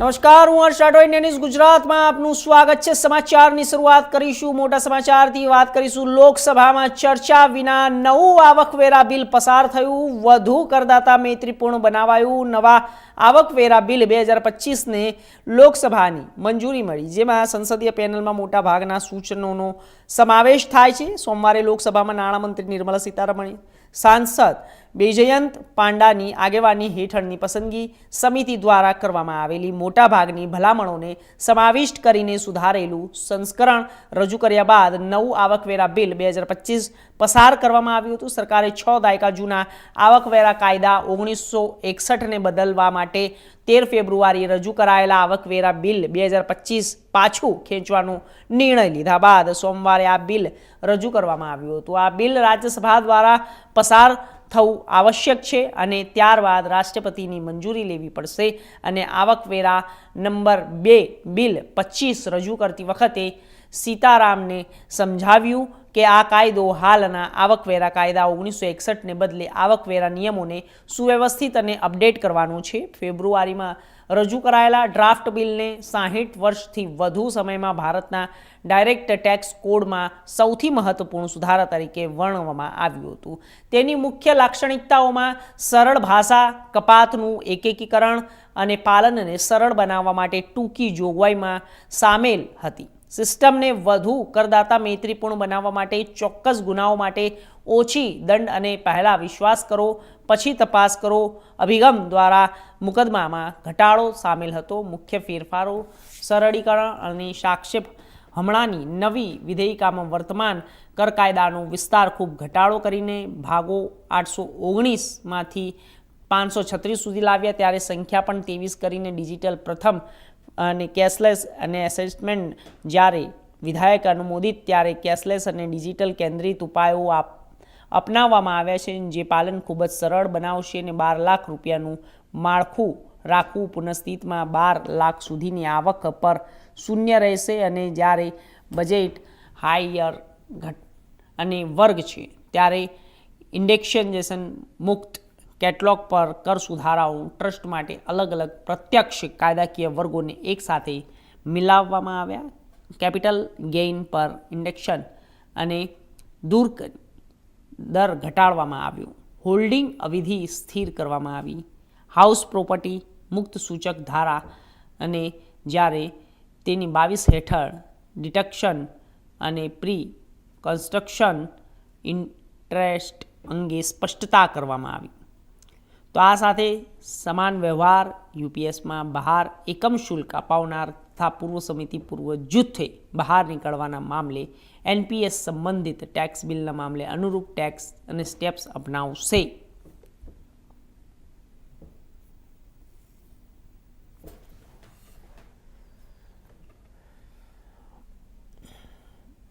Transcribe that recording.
નમસ્કાર, હું હર્ષ રાઠોડ ન્યૂઝ ગુજરાતમાં આપનું સ્વાગત છે. સમાચારની શરૂઆત કરીશું, મોટા સમાચારથી વાત કરીશું. લોકસભામાં ચર્ચા વિના નવું આવકવેરા બિલ પસાર થયું. વધુ કરદાતા મૈત્રીપૂર્ણ બનાવાયું. નવા આવકવેરા બિલ બે હજાર પચીસને લોકસભાની મંજૂરી મળી. જેમાં સંસદીય પેનલમાં મોટા ભાગના સૂચનોનો સમાવેશ થાય છે. સોમવારે લોકસભામાં નાણામંત્રી નિર્મલા સીતારમણે સાંસદ બેજયંત પાંડાની આગેવાની હેઠળની પસંદગી સમિતિ દ્વારા કરવામાં આવેલી મોટાભાગની ભલામણોને સમાવિષ્ટ કરીને સુધારેલું સંસ્કરણ રજૂ કર્યા બાદ નવું આવકવેરા બિલ બે હજાર પચીસ પસાર કરવામાં આવ્યું હતું. સરકારે છ દાયકા જૂના આવકવેરા કાયદા ઓગણીસો એકસઠને બદલવા માટે તેર ફેબ્રુઆરીએ રજૂ કરાયેલા આવકવેરા બિલ બે હજાર પચીસ પાછું ખેંચવાનો નિર્ણય લીધા બાદ સોમવારે આ બિલ રજૂ કરવામાં આવ્યું હતું. આ બિલ રાજ્યસભા દ્વારા પસાર થવું આવશ્યક છે અને ત્યારબાદ રાષ્ટ્રપતિની મંજૂરી લેવી પડશે અને આવકવેરા નંબર બે બિલ પચીસ રજૂ કરતી વખતે સીતારામને સમજાવ્યું. કે આ કાયદો હાલના આવકવેરા કાયદા ઓગણીસો એકસઠને બદલે આવકવેરા નિયમોને સુવ્યવસ્થિત અને અપડેટ કરવાનો છે. ફેબ્રુઆરીમાં રજૂ કરાયેલા ડ્રાફ્ટ બિલને સાહીઠ વર્ષથી વધુ સમયમાં ભારતના ડાયરેક્ટ ટેક્સ કોડમાં સૌથી મહત્વપૂર્ણ સુધારા તરીકે વર્ણવવામાં આવ્યું હતું. તેની મુખ્ય લાક્ષણિકતાઓમાં સરળ ભાષા, કપાતનું એકીકરણ અને પાલનને સરળ બનાવવા માટે ટૂંકી જોગવાઈમાં સામેલ હતી. સિસ્ટમને વધુ કરદાતા મૈત્રીપૂર્ણ બનાવવા માટે, ચોક્કસ ગુનાઓ માટે ઓછી દંડ અને પહેલાં વિશ્વાસ કરો, પછી તપાસ કરો. અભિગમ દ્વારા મુકદમામાં ઘટાડો સામેલ હતો. મુખ્ય ફેરફારો સરળીકરણ અને સાક્ષેપ. હમણાંની નવી વિધેયિકામાં વર્તમાન કર કાયદાનો વિસ્તાર ખૂબ ઘટાડો કરીને ભાગો આઠસો ઓગણીસમાંથી પાંચસો છત્રીસ સુધી લાવ્યા. ત્યારે સંખ્યા પણ ત્રેવીસ કરીને ડિજિટલ પ્રથમ અને કેશલેસ અને એસેસમેન્ટ જ્યારે વિધાયક અનુમોદિત ત્યારે કેશલેસ અને ડિજિટલ કેન્દ્રિત ઉપાયો આપ, અપનાવવામાં આવ્યા છે જે પાલન ખૂબ જ સરળ બનાવશે અને બાર લાખ રૂપિયાનું માળખું રાખવું પુનઃસ્થિતમાં બાર લાખ સુધીની આવક પર શૂન્ય રહેશે અને જ્યારે બજેટ હાયર ઘટ, અને વર્ગ છે, ત્યારે ઇન્ડેક્શનેશન મુક્ત કેટલોગ પર કર સુધારાઓ, ટ્રસ્ટ માટે અલગ અલગ પ્રત્યક્ષ કાયદાકીય વર્ગોને એકસાથે મિલાવવામાં આવ્યા. કેપિટલ ગેઇન પર ઇન્ડેક્શન અને દૂર દર ઘટાડવામાં આવ્યો. હોલ્ડિંગ અવિધિ સ્થિર કરવામાં આવી. હાઉસ પ્રોપર્ટી મુક્ત સૂચક ધારા અને જ્યારે તેની બાવીસ હેઠળ ડિટક્શન અને પ્રી કન્સ્ટ્રક્શન ઇન્ટરેસ્ટ અંગે સ્પષ્ટતા કરવામાં આવી. તો આ સાથે સમાન વ્યવહાર યુપીએસમાં બહાર એકમ શુલ્ક અપાવનાર તથા પૂર્વ સમિતિ પૂર્વ જૂથે બહાર નીકળવાના મામલે એનપીએસ સંબંધિત ટેક્સ બિલના મામલે અનુરૂપ ટેક્સ અને સ્ટેપ્સ અપનાવશે.